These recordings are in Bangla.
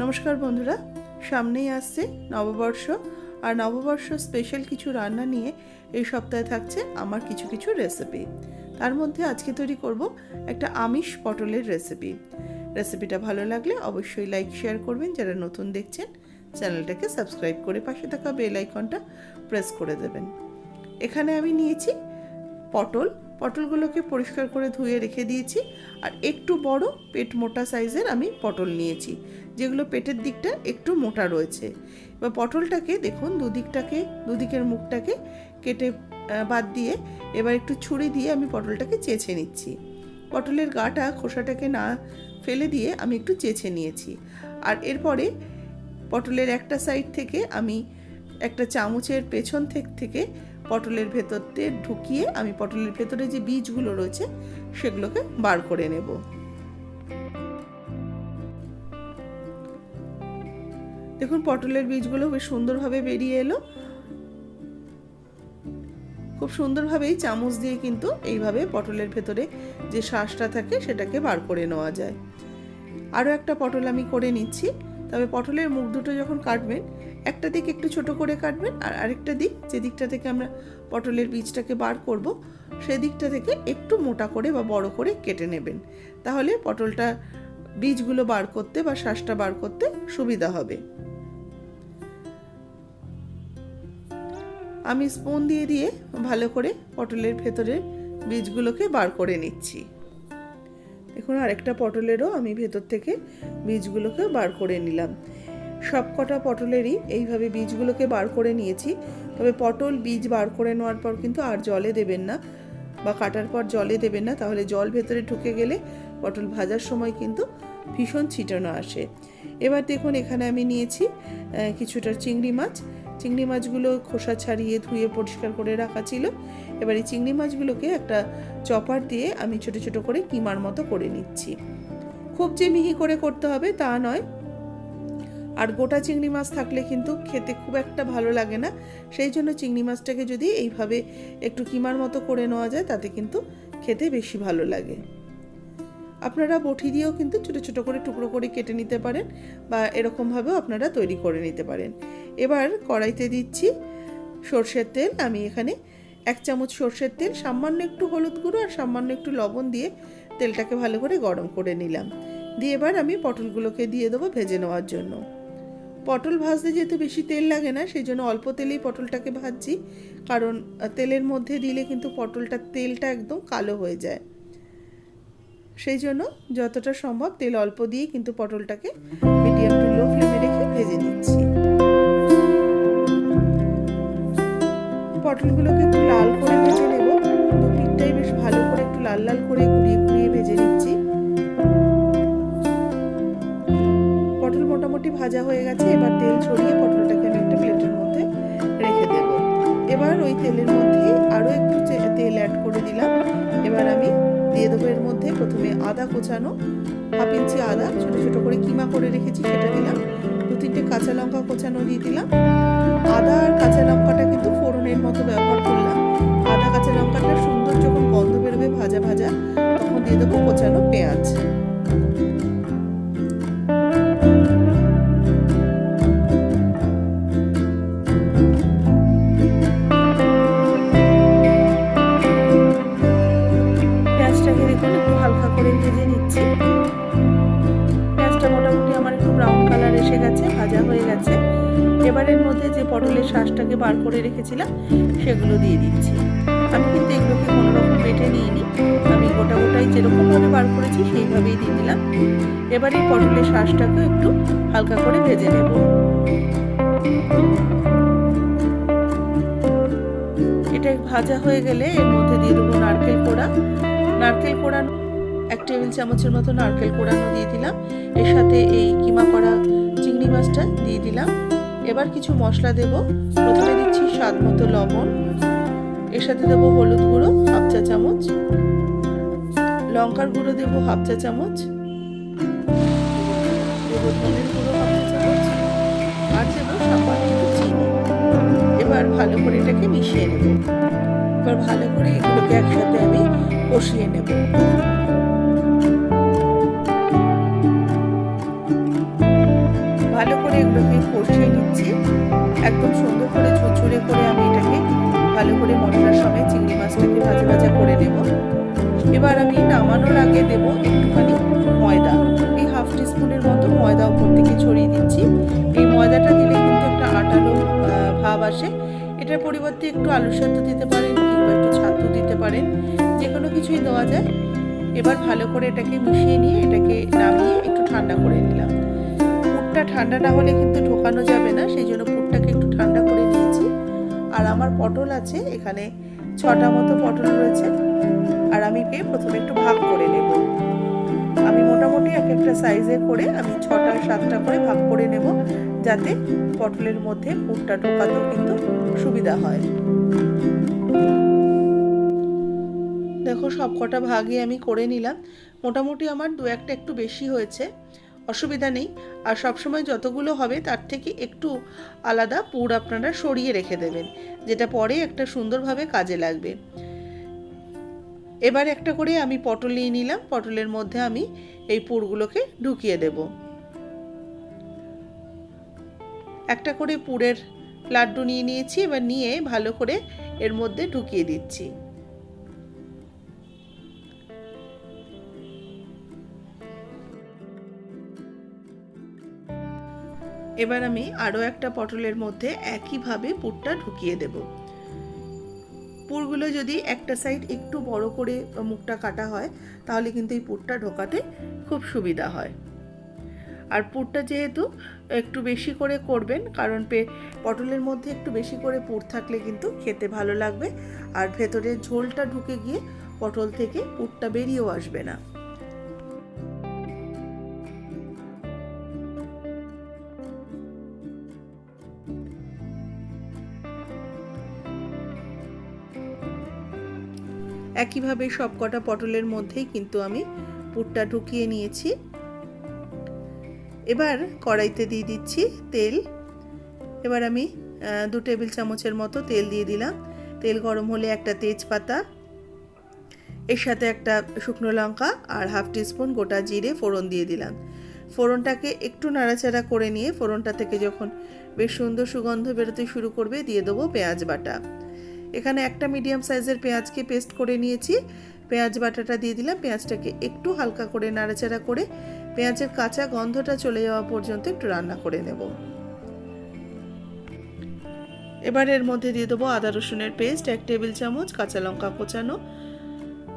নমস্কার বন্ধুরা, সামনেই আসছে নববর্ষ, আর নববর্ষ স্পেশাল কিছু রান্না নিয়ে এই সপ্তাহে থাকছে আমার কিছু কিছু রেসিপি তার মধ্যে আজকে তৈরি করব একটা আমিষ পটলের রেসিপি রেসিপিটা ভালো লাগলে অবশ্যই লাইক শেয়ার করবেন, যারা নতুন দেখছেন চ্যানেলটাকে সাবস্ক্রাইব করে পাশে থাকা বেল আইকনটা প্রেস করে দেবেন। এখানে আমি নিয়েছি পটল পটলগুলোকে পরিষ্কার করে ধুয়ে রেখে দিয়েছি আর একটু বড় পেট মোটা সাইজের আমি পটল নিয়েছি, যেগুলো পেটের দিকটা একটু মোটা রয়েছে। এবার পটলটাকে দেখুন দুদিকটাকে, দুদিকের মুখটাকে কেটে বাদ দিয়ে এবার একটু ছুরি দিয়ে আমি পটলটাকে চেঁচে নিচ্ছি। পটলের গাটা খোসাটাকে না ফেলে দিয়ে আমি একটু চেঁচে নিয়েছি। আর এরপরে পটলের একটা সাইড থেকে আমি একটা চামচের পেছন থেকে পটলের ভেতরতে ঢুকিয়ে আমি পটলের ভেতরে যে বীজগুলো রয়েছে সেগুলোকে বার করে নেব। দেখুন, পটলের বীজগুলো বেশ সুন্দরভাবে বেরিয়ে এলো। খুব সুন্দরভাবেই চামচ দিয়ে কিন্তু এইভাবে পটলের ভেতরে যে শ্বাসটা থাকে সেটাকে বার করে নেওয়া যায়। আরও একটা পটল আমি করে নিচ্ছি। তবে পটলের মুখ দুটো যখন কাটবেন একটা দিক একটু ছোট করে কাটবেন আর আরেকটা দিক যে দিকটা থেকে আমরা পটলের বীজটাকে বার করব সেই দিকটা থেকে একটু মোটা করে বা বড় করে কেটে নেবেন। তাহলে পটলটা বীজগুলো বার করতে বা শ্বাসটা বার করতে সুবিধা হবে। আমি স্পুন দিয়ে দিয়ে ভালো করে পটলের ভেতরের বীজগুলোকে বার করে নিচ্ছি। দেখুন আরেকটা পটলেরও আমি ভেতর থেকে বীজগুলোকে বার করে নিলাম। সব কটা পটলেরই এইভাবে বীজগুলোকে বার করে নিয়েছি। তবে পটল বীজ বার করে নেওয়ার পর কিন্তু আর জলে দেবেন না বা কাটার পর জলে দেবেন না, তাহলে জল ভেতরে ঢুকে গেলে পটল ভাজার সময় কিন্তু ভীষণ ছিটানো আসে। এবার দেখুন, এখানে আমি নিয়েছি কিছুটা চিংড়ি মাছ। চিংড়ি মাছগুলো খোসা ছাড়িয়ে ধুয়ে পরিষ্কার করে রাখা ছিল। এবার এই চিংড়ি মাছগুলোকে একটা চপার দিয়ে আমি ছোট ছোট করে কিমার মতো করে নিচ্ছি। খুব যে মিহি করে করতে হবে তা নয় আর গোটা চিংড়ি মাছ থাকলে কিন্তু খেতে খুব একটা ভালো লাগে না। সেই জন্য চিংড়ি মাছটাকে যদি এইভাবে একটু কিমার মতো করে নেওয়া যায়, তাতে কিন্তু খেতে বেশি ভালো লাগে। আপনারা বটি দিয়েও কিন্তু ছোট ছোট করে টুকরো করে কেটে নিতে পারেন বা এরকমভাবেও আপনারা তৈরি করে নিতে পারেন। এবার কড়াইতে দিচ্ছি সর্ষের তেল। আমি এখানে এক চামচ সর্ষের তেল, সামান্য একটু হলুদ গুঁড়ো আর সামান্য একটু লবণ দিয়ে তেলটাকে ভালো করে গরম করে নিলাম। দিয়ে এবার আমি পটলগুলোকে দিয়ে দেবো ভেজে নেওয়ার জন্য। পটল ভাজতে যেহেতু বেশি তেল লাগে না, সেই জন্য অল্প তেলেই পটলটাকে ভাজছি। কারণ তেলের মধ্যে দিলে কিন্তু পটলটা তেলটা একদম কালো হয়ে যায়। সেই জন্য যতটা সম্ভব তেল অল্প দিয়ে কিন্তু পটলটাকে মিডিয়াম টু লো ফ্লেমে রেখে ভেজে নিচ্ছি। পটলগুলোকে একটু লাল করে ভেজে নেব। পিঠটাই বেশ ভালো করে একটু লাল লাল ভাজা হয়ে গেছে, এবার তেল ছড়িয়ে পটলটাকে আমি একটা প্লেটের মধ্যে রেখে দেব। এবার ওই তেলের মধ্যে আরও একটু তেল অ্যাড করে দিলাম। এবার আমি দিয়ে দেবো এর মধ্যে প্রথমে আদা কোচানো। হাফ ইঞ্চি আদা, ছোটো ছোটো করে কিমা করে রেখেছি সেটা দিলাম। দু তিনটে কাঁচা লঙ্কা কোচানো দিয়ে দিলাম। আদা আর কাঁচা লঙ্কাটা কিন্তু ফোড়নের মতো ব্যবহার করলাম। আদা কাঁচা লঙ্কাটা সুন্দর যখন গন্ধ বেরোবে ভাজা ভাজা, তখন দিয়ে দেবো কোচানো পেঁয়াজ। এবারের মধ্যে যে পটলের শ্বাসটাকে বার করে রেখেছিলাম, সেগুলো দিয়ে দিচ্ছি। আমি কিন্তু এগুলোকে কোনো রকম বেটে নিইনি। আমি গোটা গোটাই যেরকমভাবে বার করেছি, সেইভাবেই দিয়ে দিলাম। এবার পটলের শ্বাসটাকে একটু হালকা করে ভেজে নেব। এটা ভাজা হয়ে গেলে এর মধ্যে দিয়ে দেবো নারকেল কোড়া। নারকেল কোড়ানো এক টেবিল চামচের মতো নারকেল কোড়ানো দিয়ে দিলাম। এর সাথে এই কিমা করা চিংড়ি মাছটা দিয়ে দিলাম। এবার কিছু মশলা দেব। প্রথমে দিচ্ছি স্বাদ মতো লবণ। এর সাথে দেবো হলুদ গুঁড়ো, হাফ চা চামচ। লঙ্কার গুঁড়ো দেবো হাফ চা চামচ। হাফ এবার ভালো করে এটাকে মিশিয়ে নেব। এবার ভালো করে এগুলোকে একসাথে আমি কষিয়ে নেব। করে এগুলোকে কষিয়ে নিচ্ছি। একদম সুন্দর করে ঝুরঝুরে করে আমি এটাকে ভালো করে মশলার সময় চিংড়ি মাছটাকে ভাজা ভাজা করে নেব। এবার আমি নামানোর আগে দেব একটুখানি ময়দা। এই হাফ টিস্পুনের মতো ময়দা উপর থেকে ছড়িয়ে দিচ্ছি। এই ময়দাটা দিলে কিন্তু একটা আটালো ভাব আসে। এটার পরিবর্তে একটু আলু সেদ্ধ দিতে পারেন কিংবা একটু ছাতু দিতে পারেন। যে কোনো কিছুই দেওয়া যায়। এবার ভালো করে এটাকে মিশিয়ে নিয়ে এটাকে ঠান্ডা না হলে কিন্তু ঢোকানো যাবে না, সেই জন্য পুরটাকে একটু ঠান্ডা করে নিয়েছি। আর আমার পটল আছে, এখানে ছটা মতো পটল রয়েছে। আর আমি পেয়ে প্রথমে একটু ভাগ করে নেব। আমি মোটামুটি এক একটা সাইজে করে আমি ছটা, সাতটা করে ভাগ করে নেব, যাতে পটলের মধ্যে পুরটা ঢোকাতেও কিন্তু সুবিধা হয়। দেখো সব কটা ভাগই আমি করে নিলাম। মোটামুটি আমার দু একটা একটু বেশি হয়েছে। অসুবিধা নেই। আর সবসময় যতগুলো হবে, তার থেকে একটু আলাদা পুর আপনারা সরিয়ে রেখে দেবেন, যেটা পরে একটা সুন্দরভাবে কাজে লাগবে। এবার একটা করে আমি পটল নিয়ে নিলাম। পটলের মধ্যে আমি এই পুরগুলোকে ঢুকিয়ে দেব। একটা করে পুরের লাড্ডু নিয়ে নিয়েছি, এবার নিয়ে ভালো করে এর মধ্যে ঢুকিয়ে দিচ্ছি। এবার আমি আরও একটা পটলের মধ্যে একইভাবে পুরটা ঢুকিয়ে দেব। পুরগুলো যদি একটা সাইড একটু বড় করে মুখটা কাটা হয়, তাহলে কিন্তু এই পুরটা ঢোকাতে খুব সুবিধা হয়। আর পুরটা যেহেতু একটু বেশি করে করবেন, কারণ পে, পটলের মধ্যে একটু বেশি করে পুর থাকলে কিন্তু খেতে ভালো লাগবে। আর ভেতরে ঝোলটা ঢুকে গিয়ে পটল থেকে পুরটা বেরিয়েও আসবে না। একইভাবে সব কটা পটলের মধ্যেই কিন্তু আমি পুরটা ঢুকিয়ে নিয়েছি। এবার কড়াইতে দিয়ে দিচ্ছি তেল। এবার আমি দু টেবিল চামচের মতো তেল দিয়ে দিলাম। তেল গরম হলে একটা তেজপাতা, এর সাথে একটা শুকনো লঙ্কা আর হাফ টিস্পুন গোটা জিরে ফোড়ন দিয়ে দিলাম। ফোড়নটাকে একটু নাড়াচাড়া করে নিয়ে ফোড়নটা থেকে যখন বেশ সুন্দর সুগন্ধ বেরোতে শুরু করবে, দিয়ে দেবো পেঁয়াজ বাটা। এখানে একটা মিডিয়াম সাইজের পেঁয়াজকে পেস্ট করে নিয়েছি। পেঁয়াজ বাটাটা দিয়ে দিলাম, পেঁয়াজটাকে একটু হালকা করে নাড়াচাড়া করে পেঁয়াজের কাঁচা গন্ধটা চলে যাওয়া পর্যন্ত একটু রান্না করে নেব। এবার এর মধ্যে দিয়ে দেবো আদা রসুনের পেস্ট এক টেবিল চামচ কাঁচা লঙ্কা কোচানো।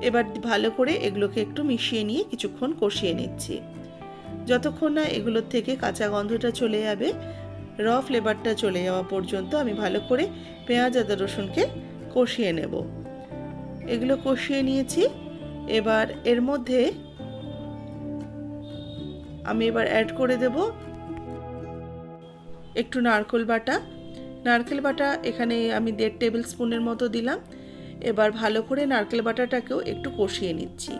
এবার ভালো করে এগুলোকে একটু মিশিয়ে নিয়ে কিছুক্ষণ কষিয়ে নিচ্ছি। যতক্ষণ না এগুলোর থেকে কাঁচা গন্ধটা চলে যাবে র ফ্লেভারটা চলে যাওয়া পর্যন্ত আমি ভালো করে পেঁয়াজ আদা রসুনকে কষিয়ে নেব। এগুলো কষিয়ে নিয়েছি। এবার এর মধ্যে আমি এবার অ্যাড করে দেব একটু নারকেল বাটা। নারকেল বাটা এখানে আমি দেড় টেবিল স্পুনের মতো দিলাম। এবার ভালো করে নারকেল বাটাটাকেও একটু কষিয়ে নিচ্ছি।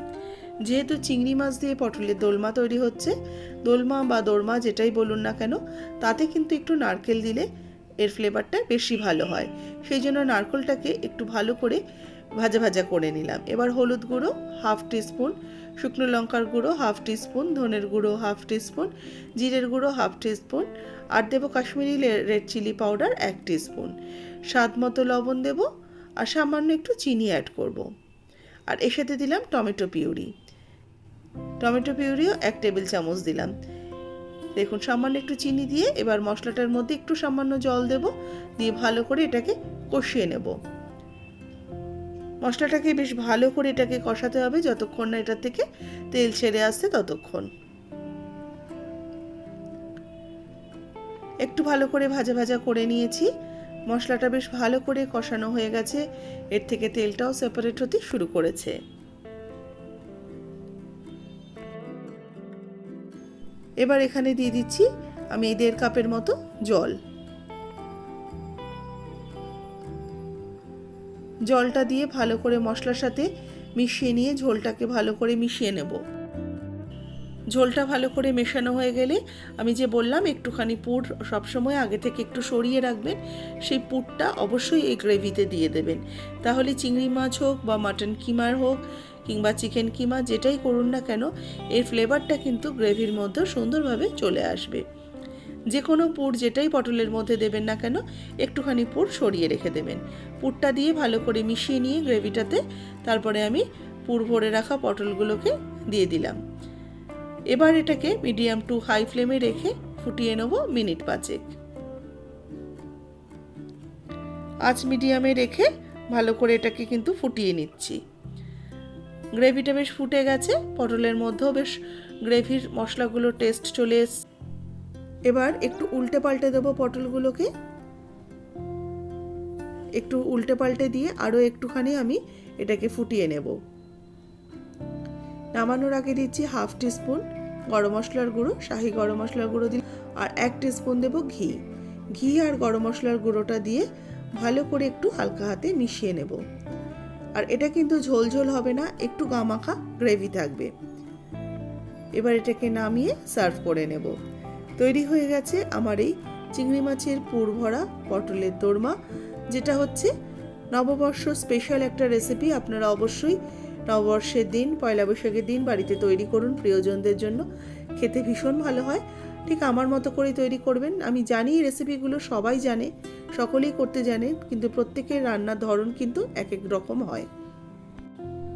যেহেতু চিংড়ি মাছ দিয়ে পটলের দোলমা তৈরি হচ্ছে, দোলমা বা দোরমা যেটাই বলুন না কেন, তাতে কিন্তু একটু নারকেল দিলে এর ফ্লেভারটা বেশি ভালো হয়। সেই জন্য নারকেলটাকে একটু ভালো করে ভাজা ভাজা করে নিলাম। এবার হলুদ গুঁড়ো হাফ টিস্পুন, শুকনো লঙ্কার গুঁড়ো হাফ টিস্পুন, ধনের গুঁড়ো হাফ টিস্পুন, জিরের গুঁড়ো হাফ টিস্পুন, আর দেবো কাশ্মীরি রেড চিলি পাউডার এক টিস্পুন। স্বাদ মতো লবণ দেবো, আর সামান্য একটু চিনি অ্যাড করব। আর এর সাথে দিলাম টমেটো পিউরি। টমেটো পিউরিও এক টেবিল চামচ দিলাম। দেখুন, সামান্য একটু চিনি দিয়ে এবার মশলাটার মধ্যে একটু সামান্য জল দেব, দিয়ে ভালো করে এটাকে কষিয়ে নেব। মশলাটাকে বেশ ভালো করে এটাকে কষাতে হবে যতক্ষণ না এটা থেকে তেল ছেড়ে আসছে ততক্ষণ। একটু ভালো করে ভাজা ভাজা করে নিয়েছি। মশলাটা বেশ ভালো করে কষানো হয়ে গেছে। এর থেকে তেলটাও সেপারেট হতে শুরু করেছে। এবার এখানে দিয়ে দিচ্ছি আমি এই দেড় কাপের মতো জল। জলটা দিয়ে ভালো করে মশলার সাথে মিশিয়ে নিয়ে ঝোলটাকে ভালো করে মিশিয়ে নেব। ঝোলটা ভালো করে মেশানো হয়ে গেলে আমি যে বললাম একটুখানি পুর সবসময় আগে থেকে একটু সরিয়ে রাখবেন, সেই পুরটা অবশ্যই এই গ্রেভিতে দিয়ে দেবেন। তাহলে চিংড়ি মাছ হোক বা মাটন কিমার হোক কিংবা চিকেন কিমা যেটাই করুন না কেন, এর ফ্লেভারটা কিন্তু গ্রেভির মধ্যে সুন্দরভাবে চলে আসবে। যে কোনো পুর যেটাই পটলের মধ্যে দেবেন না কেন, একটুখানি পুর সরিয়ে রেখে দেবেন। পুরটা দিয়ে ভালো করে মিশিয়ে নিয়ে গ্রেভিটাতে তারপরে আমি পুর ভরে রাখা পটলগুলোকে দিয়ে দিলাম। এবার এটাকে মিডিয়াম টু হাই ফ্লেমে রেখে ফুটিয়ে নেব মিনিট পাঁচেক। আঁচ মিডিয়ামে রেখে ভালো করে এটাকে কিন্তু ফুটিয়ে নিচ্ছি। গ্রেভিটা বেশ ফুটে গেছে, পটলের মধ্যেও বেশ গ্রেভির মশলাগুলো টেস্ট চলে এসছে। এবার একটু উল্টে পাল্টে দেবো পটলগুলোকে। একটু উল্টে পাল্টে দিয়ে আরও একটুখানি আমি এটাকে ফুটিয়ে নেব। নামানোর আগে দিচ্ছি হাফ টিস্পুন গরম মশলার গুঁড়ো, শাহি গরম মশলার গুঁড়ো দিই আর এক টিস্পুন দেব ঘি। ঘি আর গরম মশলার গুঁড়োটা দিয়ে ভালো করে একটু হালকা হাতে মিশিয়ে নেব। আর এটা কিন্তু ঝোল ঝোল হবে না, একটু গামাখা গ্রেভি থাকবে। এবার এটাকে নামিয়ে সার্ভ করে নেব। তৈরি হয়ে গেছে আমার এই চিংড়ি মাছের পুর ভরা পটলের দোরমা, যেটা হচ্ছে নববর্ষ স্পেশাল একটা রেসিপি আপনারা অবশ্যই নববর্ষের দিন, পয়লা বৈশাখের দিন বাড়িতে তৈরি করুন প্রিয়জনদের জন্য। খেতে ভীষণ ভালো হয়। ঠিক আমার মতো করে তৈরি করবেন। আমি জানি এই রেসিপিগুলো সবাই জানে, সকলেই করতে জানে, কিন্তু প্রত্যেকের রান্নার ধরন কিন্তু এক এক রকম হয়।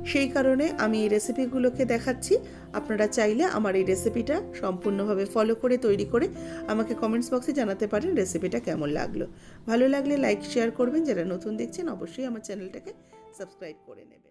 সেই কারণে আমি এই রেসিপিগুলোকে দেখাচ্ছি। আপনারা চাইলে আমার এই রেসিপিটা সম্পূর্ণভাবে ফলো করে, তৈরি করে আমাকে কমেন্টস বক্সে জানাতে পারেন রেসিপিটা কেমন লাগল। ভালো লাগলে লাইক শেয়ার করবেন। যারা নতুন দেখছেন, অবশ্যই আমার চ্যানেলটাকে সাবস্ক্রাইব করে নেবেন।